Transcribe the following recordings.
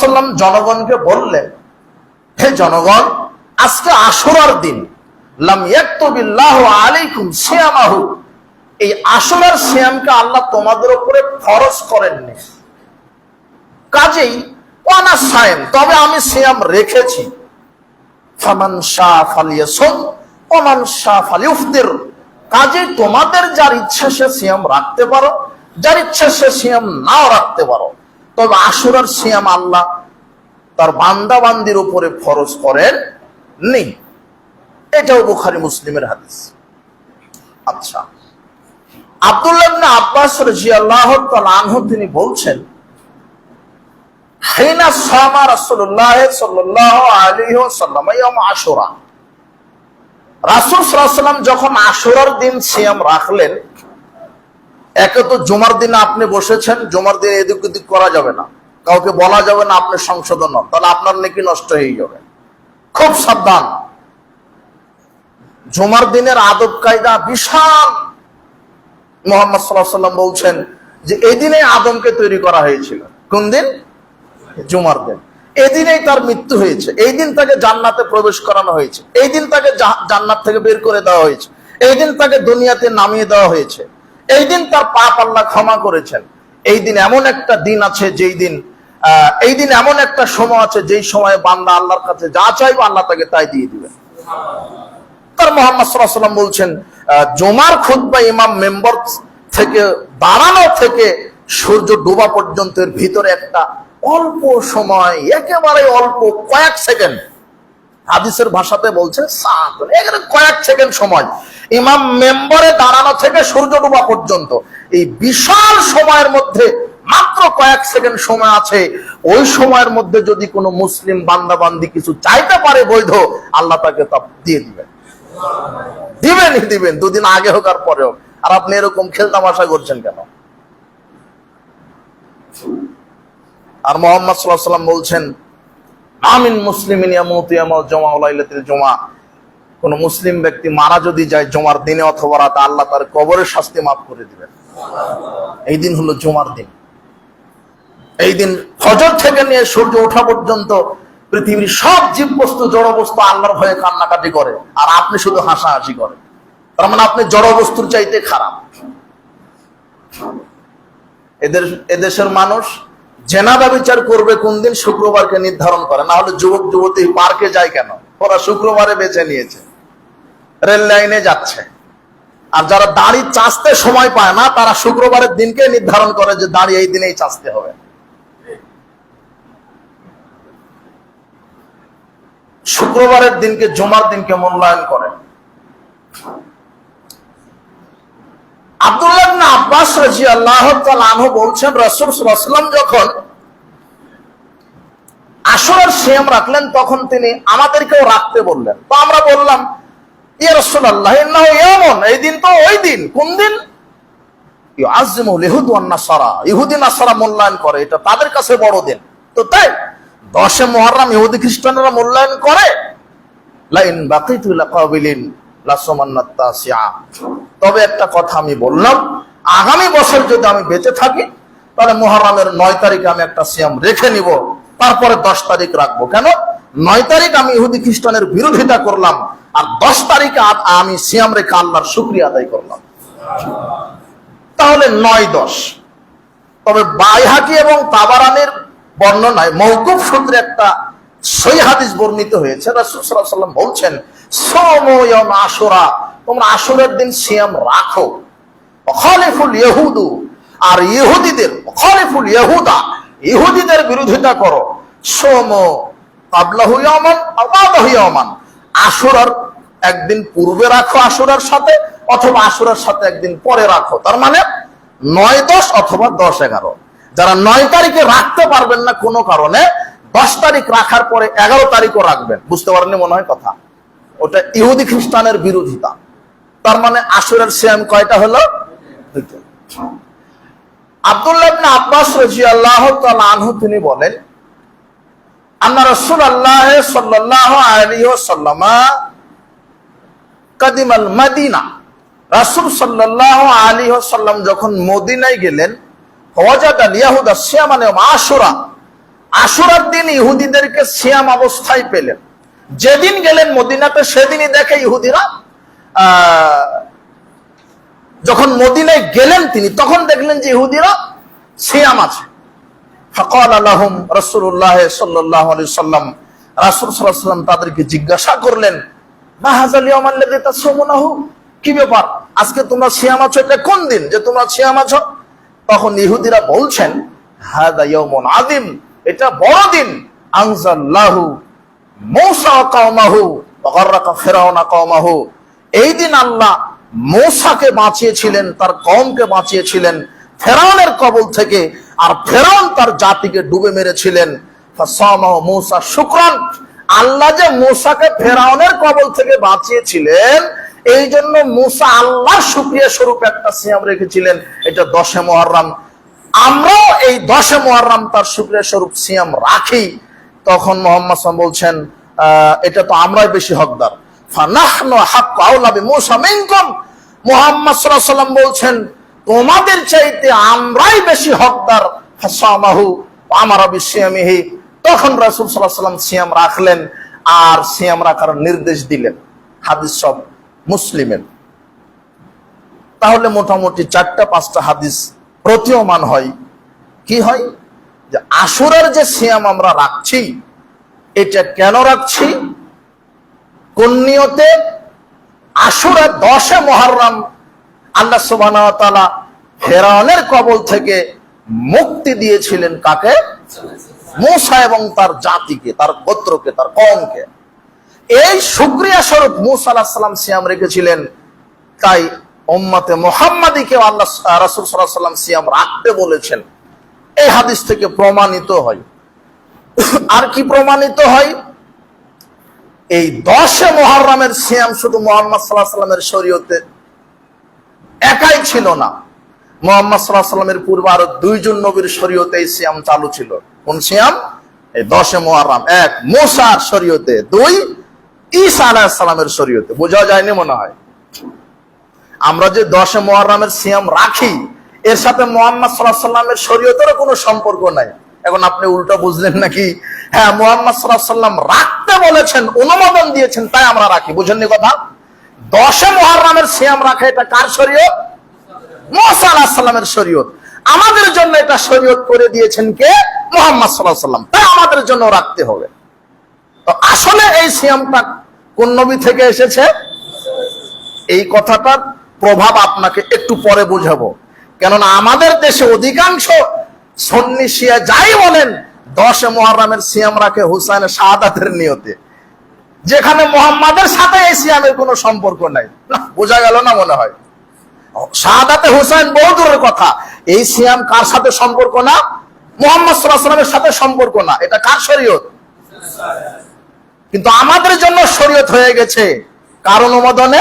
সাল্লাম জনগণকে বললেন, হে জনগণ, আজকে আশুরার দিন। এই সিয়ামকে আল্লাহ তোমাদের উপরে ফরজ করেননি। কাজেই তবে আমি সিয়াম রেখেছি। ফামান শাহ ওমান শাহ কাজে তোমাদের যার ইচ্ছা সে সিয়াম রাখতে পারো, যার ইচ্ছা সে সিয়াম নাও রাখতে পারো। তবে আশুরার সিয়াম আল্লাহ তার বান্দা বান্দির উপরে ফরজ করেন নেই এটাও বুখারি মুসলিমের হাদিস। আচ্ছা। আব্দুল্লাহ আব্বাস রাদিয়াল্লাহু তাআলা আনহু তিনি বলছেন সামা আশুরা। রাসূল সাল্লাল্লাহু যখন আশুরার দিন সিয়াম রাখলেন একে তো জুমার দিনে আপনি বসেছেন, জুমার দিনে এদিক ওদিক করা যাবে না। কাউকে বলা যাবে না আপনি সংশোধন হন, তাহলে আপনার নাকি নষ্ট হয়ে যাবে। খুব সাবধান। জুমার দিনের আদব কায়দা বিশাল। মোহাম্মদ সাল্লাহ সাল্লাম বলছেন যে এদিনে আদমকে তৈরি করা হয়েছিল। কোন দিন? জুমার দিন। এদিনেই তার মৃত্যু হয়েছে। এই দিন তাকে জান্নাতে প্রবেশ করানো হয়েছে। এই দিন তাকে জান্নাত থেকে বের করে দেওয়া হয়েছে। এই দিন তাকে দুনিয়াতে নামিয়ে দেওয়া হয়েছে। এই দিন তার পাপ আল্লাহ ক্ষমা করেছেন। এই দিন এমন একটা দিন আছে যেই দিন এই দিন এমন একটা সময় আছে যেই সময়ে বান্দা আল্লাহর কাছে যা চাইবে আল্লাহ তাকে তাই দিয়ে দিবেন। তার মোহাম্মদ সাল্লাম বলছেন জমার খুদ্া ইমাম মেম্বার থেকে, দাঁড়ানো থেকে সূর্য ডোবা পর্যন্তের ভিতরে একটা অল্প সময়, একেবারে অল্প কয়েক সেকেন্ড হাদিসের ভাষাতে বলছে এখানে কয়েক সেকেন্ড সময়। ইমাম মেম্বারে দাঁড়ানো থেকে সূর্য ডোবা পর্যন্ত। এই বিশাল সময়ের মধ্যে মাত্র কয়েক সেকেন্ড সময় আছে। ওই সময়ের মধ্যে যদি কোনো মুসলিম বান্দা বান্দি কিছু চাইতে পারে বৈধ, আল্লাহ তাকে তা দিয়ে দিবেন। দিবেনই দিবেন, দুদিন আগে হোক আর পরে হোক। আর আপনি এরকম খেলতামাশা করছেন কেন? আর মোহাম্মদ সাল্লাহ সাল্লাম বলছেন আমিন লাইলাতুল জমা। কোন মুসলিম ব্যক্তি মারা যদি যায় জমার দিনে অথবা রাতে, আল্লাহ তার কবরের শাস্তি মাফ করে দিবেন। এই দিন হলো জমার দিন। এই দিন ফজর থেকে নিয়ে সূর্য ওঠা পর্যন্ত পৃথিবীর সব জীব বস্তু জড় বস্তু আল্লাহর ভয়ে কান্নাকাটি করে। আর আপনি শুধু হাসাহাসি করেন তার মানে আপনি জড় বস্তুর চাইতে খারাপ। এদের, এদেশের মানুষ জেনাদা বিচার করবে কোন দিন শুক্রবারকে নির্ধারণ করে, না হলে যুবক যুবতী পার্কে যায় কেন? ওরা শুক্রবারে বেছে নিয়েছে। রেল লাইনে যাচ্ছে। আর যারা দাড়ি চাচতে সময় পায় না, তারা শুক্রবারের দিনকে নির্ধারণ করে যে দাড়ি এই দিনেই চাচতে হবে। শুক্রবারের দিনকে জমার দিনকে মূল্যায়ন করে। আব্দুল্লাহ আব্বাস রাদিয়াল্লাহু তাআলা আনহু বলছেন, রাসূল যখন আসরের সিয়াম রাখলেন, তখন তিনি আমাদেরকেও রাখতে বললেন। তো আমরা বললাম, ইয়া রাসূলুল্লাহ, ইন্নাহু ইয়ামুন এই দিন তো ওই দিন, কোন দিন? তাদের কাছে বড় দিন। তো তাই, দশে ইহুদি খ্রিস্টানরা মূল্যায়ন করে, লাইন তবে একটা কথা আমি বললাম আগামী বছর যদি আমি বেঁচে থাকি, তাহলে মুহররমের নয় তারিখে আমি একটা সিয়াম রেখে নিব। তারপরে দশ তারিখ রাখব। কেন? নয় তারিখ আমি ইহুদি খ্রিস্টানের বিরোধিতা করলাম, আর দশ তারিখে আমি সিয়াম রেখে আল্লাহর শুক্রিয়া আদায় করলাম। তাহলে নয় দশ। তবে বাইহাকি এবং তাবারানের বর্ণনায় মৌকুফ সূত্রে একটা সই হাদিস বর্ণিত হয়েছে। বলছেন সোময়ম আশুরা, তোমরা আসরের দিন সিয়াম রাখো। খলিফুল ইহুদু আর ইহুদিদের খলিফুল ইহুদা ইহুদিদের বিরোধিতা করো। সোম কাবলাহু ইয়ামান, আবাদাহু ইয়ামান। আশুরার একদিন পূর্বে রাখো আশুরার সাথে, অথবা আশুরার সাথে একদিন পরে রাখো। তার মানে নয় দশ অথবা দশ এগারো। যারা নয় তারিখে রাখতে পারবেন না কোনো কারণে, দশ তারিখ রাখার পরে এগারো তারিখও রাখবেন। বুঝতে পারেননি মনে হয় কথা? ওটা ইহুদি খ্রিস্টানের বিরোধিতা। তার মানে আসরের শ্যাম কয়টা হলো। আব্দুল্লাহ ইবনে আব্বাস রাদিয়াল্লাহু তাআলা আনহু তিনি বলেন আন্না রাসূলুল্লাহ সাল্লাল্লাহু আলাইহি ওয়াসাল্লাম কাদিমাল যখন গেলেন ইয়াহুদা আশুরা। আশুরার দিন ইহুদিদেরকে অবস্থায় পেলেন। যেদিন গেলেন মদিনাতে সেদিনই দেখে ইহুদিরা আহ, যখন মদিনায় গেলেন তিনি, তখন দেখলেন যে ইহুদিরা সিয়াম আছে। ফকাল আলহম রসুল্লাহ সাল্লাহ সাল্লাম রাসুল সাল্লাম তাদেরকে জিজ্ঞাসা করলেন কি ব্যাপার? আজকে তোমরা সিয়াম আছো এটা কোন দিন? যে তোমরা সিয়াম আছো? তখন ইহুদিরা বলছেন আদিম এটা বড় দিন। আনজাল্লাহু মূসা গাররাকা ফিরাউনা কওমাহু। এই দিন আল্লাহ মূসাকে বাঁচিয়েছিলেন, তার কওমকে বাঁচিয়েছিলেন ফেরাউনের কবল থেকে, আর ফেরাউন তার জাতিকে ডুবে মেরেছিলেন। মূসা, শুকরান, আল্লাহ যে মূসাকে ফেরাউনের কবল থেকে বাঁচিয়েছিলেন, এই জন্য মূসা আল্লাহর শুকরিয়া স্বরূপ একটা সিয়াম রেখেছিলেন, এটা দশে মুহররম। আমরাও এই দশে মুহররম তার শুকরিয়া স্বরূপ সিয়াম রাখি। তখন মোহাম্মদ বলছেন এটা তো আমরাই বেশি হকদার। বলছেন, তোমাদের চাইতে আমরাই বেশি হকদার। আমারা তখন রাসূল সাল্লাম সিয়াম রাখলেন আর সিয়াম রাখার নির্দেশ দিলেন। হাদিস সব মুসলিমের। তাহলে মোটামুটি চারটা, পাঁচটা হাদিস প্রতীয়মান হয়। কি হয়? যে আশুরার যে সিয়াম আমরা রাখছি, এটা কেন রাখছি? কোন নিয়তে আশুরা দশে মহরম আল্লাহ তাআলা ফেরাউনের কবল থেকে মুক্তি দিয়েছিলেন কাকে? মূসা এবং তার জাতিকে, তার গোত্রকে, তার কওমকে। এই শুকরিয়া স্বরূপ মূসা সিয়াম রেখেছিলেন। তাই উম্মতে মুহাম্মাদীকে আল্লাহ রাসূল সাল্লাল্লাহু সাল্লাম সিয়াম রাখতে বলেছেন। এই হাদিস থেকে প্রমাণিত হয়। আর কি প্রমাণিত হয়? এই দশে মহরমের সিয়াম শুধু মোহাম্মদ সাল্লাহ সাল্লামের শরীয়তে একাই ছিল না। মোহাম্মদ সাল্লাহ সাল্লামের পূর্বে আরও দুইজন নবীর শরীয়তে এই সিয়াম চালু ছিল। কোন সিয়াম? এই দশে মহরম। এক, মোসার শরীয়তে। দুই, ঈসা আলাহ সালামের শরীয়তে। বোঝা যায়নি মনে হয়? আমরা যে দশে মহরমের সিয়াম রাখি, এর সাথে মোহাম্মদ সাল্লাহ সাল্লামের শরীয়তেরও কোনো সম্পর্ক নাই। এখন আপনি উল্টো বুঝলেন নাকি? হ্যাঁ মোহাম্মদ সাল্লাহ সাল্লাম রাখতে বলেছেন, অনুমোদন দিয়েছেন, তাই আমরা রাখি। বুঝেননি কথা? দশে মহরমের সিয়াম রাখা, এটা কার শরীয়ত? মোসা শরীয়ত। আমাদের জন্য এটা শরীয়ত করে দিয়েছেন কে? মোহাম্মদ সাল্লাহ সাল্লাম। তাই আমাদের জন্য রাখতে হবে। তো আসলে এই সিয়ামটা কোন নবী থেকে এসেছে? এই কথাটার প্রভাব আপনাকে একটু পরে বুঝাবো। কেননা আমাদের দেশে অধিকাংশ সন্নি শিয়া যাই বলেন দশে মহরমের সিয়াম রাখে হুসাইনের শাহাদাতের নিয়তে। যেখানে মোহাম্মদের সাথে এই সিয়ামের কোনো সম্পর্ক নাই। বোঝা গেল না মনে হয়? শাহাদাতে হুসাইন বহু দূরের কথা। এই সিয়াম কার সাথে সম্পর্ক না? মোহাম্মদ সাল্লাহ সাল্লামের সাথে সম্পর্ক না। এটা কার শরীয়ত? কিন্তু আমাদের জন্য শরীয়ত হয়ে গেছে কার অনুমোদনে?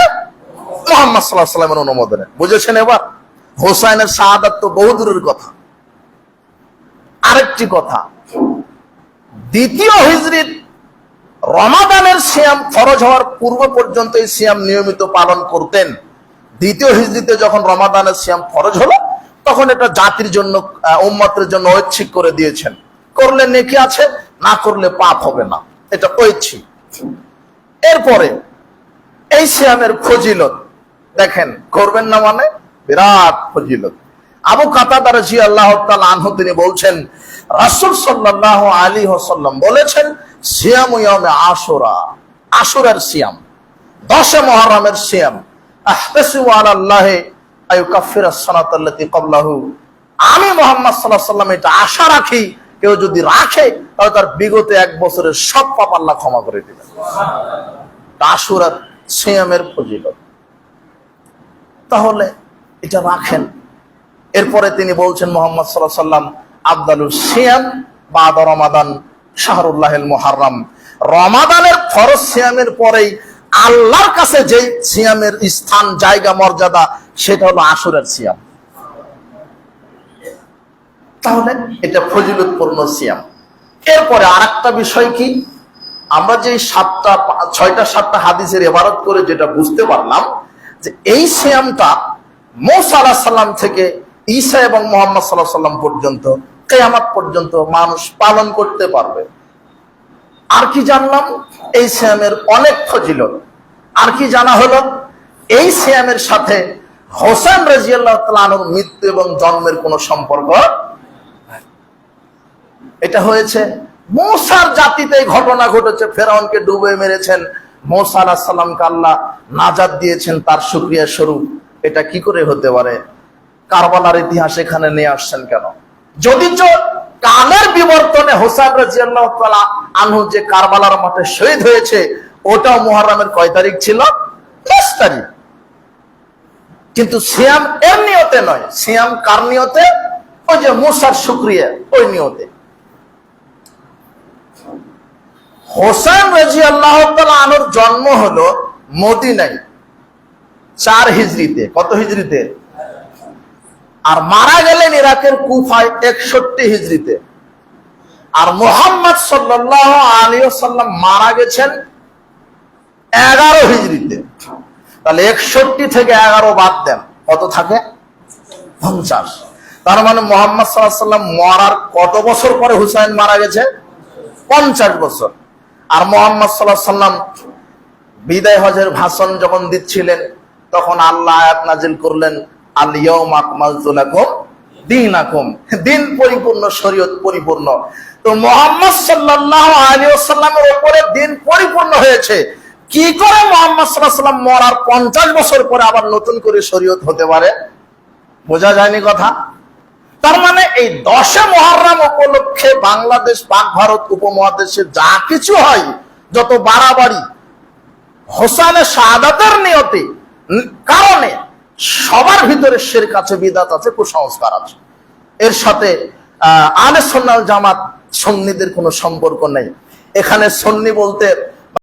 মোহাম্মদ সাল্লাহ সাল্লামের অনুমোদনে। বুঝেছেন এবার? হোসাইনের শাহাদাত তো বহু দূরের কথা। আরেকটি কথা। দ্বিতীয় হিজরিত রমাদানের সিয়াম ফরজ হওয়ার পূর্ব পর্যন্ত এই সিয়াম নিয়মিত পালন করতেন। দ্বিতীয় হিজরিতে যখন রমাদানের সিয়াম ফরজ হলো, তখন এটা জাতির জন্য উম্মতের জন্য ঐচ্ছিক করে দিয়েছেন। করলে নেকি আছে, না করলে পাপ হবে না। এটা ঐচ্ছিক। এরপরে এই সিয়ামের ফজিলত, দেখেন, করবেন না মানে বিরাট ফজিলত। আবু কাতাদার জি আল্লাহ আনহু তিনি বলছেন, রাসূল সাল্লাল্লাহু আলী ওয়াসাল্লাম বলেছেন, সিয়াম ইয়ামে আশুরা। আশুরার সিয়াম, দশে মুহররমের সিয়াম। আমি মুহাম্মদ সাল্লাম এটা আশা রাখি, কেউ যদি রাখে, তাহলে তার বিগত এক বছরের সব পাপ ক্ষমা করে দিবেন। আশুরার সিয়ামের ফজিলত। তাহলে এটা রাখেন। এরপরে তিনি বলছেন মোহাম্মদ সাল্লাহ সাল্লাম আব্দালুল সিয়াম বাদ রমাদান শাহরুল্লাহ মুহাররম। রমাদানের ফরজ সিয়ামের পরেই আল্লাহর কাছে যে সিয়ামের স্থান, জায়গা, মর্যাদা, সেটা হলো আসরের সিয়াম। তাহলে এটা ফজিলতপূর্ণ সিয়াম। এরপরে আরেকটা বিষয় কি? আমরা যে সাতটা, ছয়টা, সাতটা হাদিসের এবারত করে যেটা বুঝতে পারলাম, যে এই সিয়ামটা মৌসা আলাহ সাল্লাম থেকে ঈসা এবং মোহাম্মদ সাল্লাহ সাল্লাম পর্যন্ত, কেয়ামাত পর্যন্ত মানুষ পালন করতে পারবে। আর কি জানলাম? এই শ্যামের অনেক ফজিলত। আর কি জানা হলো? এই শ্যামের সাথে হোসেন রাজিয়াল্লাহ তালানুর মৃত্যু এবং জন্মের কোনো সম্পর্ক এটা হয়েছে, মৌসার জাতিতে ঘটনা ঘটেছে। ফেরাউনকে ডুবে মেরেছেন। মৌসা আলাহ সাল্লামকে আল্লাহ নাজাদ দিয়েছেন, তার সুক্রিয়া স্বরূপ। এটা কি করে হতে পারে? কারবালার ইতিহাস এখানে নিয়ে আসছেন কেন? যদি কালের বিবর্তনে হোসেন রাজিয়াল্লাহ আনহু যে কারবালার মাঠে শহীদ হয়েছে, ওটাও মুহররমের কয় তারিখ ছিল? দশ তারিখ। কিন্তু সিয়াম এর নিয়তে নয়, সিয়াম কার নিয়তে? ওই যে মুসার শুক্রিয়া, ওই নিয়তে। হোসেন রাজি আল্লাহ আনুর জন্ম হলো মদিনাই চার হিজড়িতে। কত হিজড়িতে? আর মারা গেলেন ইরাকের কুফায় একষট্টি হিজড়িতে। আর মোহাম্মদ সাল্লাহ আলী সাল্লাম মারা গেছেন এগারো হিজড়িতে। তাহলে একষট্টি থেকে এগারো বাদ দেন। কত থাকে? পঞ্চাশ। তার মানে মোহাম্মদ সাল্লাহ সাল্লাম মরার কত বছর পরে হুসাইন মারা গেছে? পঞ্চাশ বছর। আর মোহাম্মদ সাল্লাহ সাল্লাম বিদায় হজের ভাষণ যখন দিচ্ছিলেন, তখন আল্লাহ আয়াত নাজিল করলেন আলিয়ম আকমালতু লাকুম দীনাকুম। দিন পরিপূর্ণ, শরীয়ত পরিপূর্ণ। তো মোহাম্মদ সাল্লাল্লাহু আলাইহি ওয়াসাল্লামের উপরে দিন পরিপূর্ণ হয়েছে। কি করে মোহাম্মদ ওয়াসাল্লাম মরার 50 বছর পরে আবার নতুন করে শরীয়ত হতে পারে? বোঝা যায়নি কথা? তার মানে এই দশে মহরম উপলক্ষে বাংলাদেশ, পাক ভারত উপমহাদেশে যা কিছু হয়, যত বাড়াবাড়ি হোসানের শাহাদাতের নিয়তে, কারণে সবার ভিতরে শের কাছে বিদাত আছে, কুসংস্কার আছে। এর সাথে আলে সন্ন্যাল জামাত সন্নিদের কোনো সম্পর্ক নেই। এখানে সন্নি বলতে